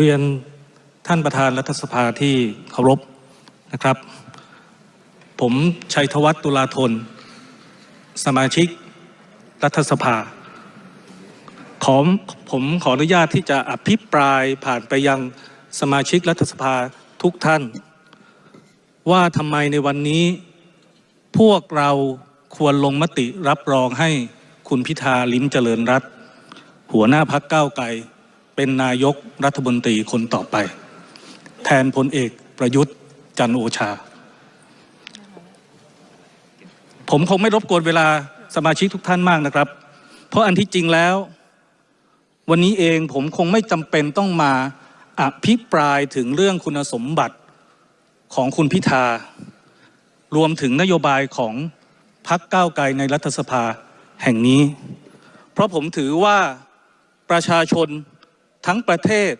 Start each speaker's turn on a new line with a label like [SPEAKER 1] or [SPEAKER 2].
[SPEAKER 1] เรียนท่านประธานรัฐสภาที่เคารพนะครับ ผมชัยธวัฒน์ตุลาธน สมาชิกรัฐสภา ขอผมขออนุญาตที่จะอภิปรายผ่านไปยังสมาชิกรัฐสภาทุกท่าน ว่าทำไมในวันนี้ พวกเราควรลงมติรับรองให้คุณพิธาลิ้มเจริญรัตหัวหน้าพักเก้าไกล เป็นนายกรัฐมนตรีคนต่อไป แทนพลเอกประยุทธ์จันโอชา ผมคงไม่รบกวนเวลาสมาชิกทุกท่านมากนะครับ เพราะอันที่จริงแล้ว วันนี้เองผมคงไม่จำเป็นต้องมาอภิปรายถึงเรื่องคุณสมบัติของคุณพิธา รวมถึงนโยบายของพักก้าวไกลในรัฐสภาแห่งนี้ เพราะผมถือว่าประชาชน ทั้งประเทศ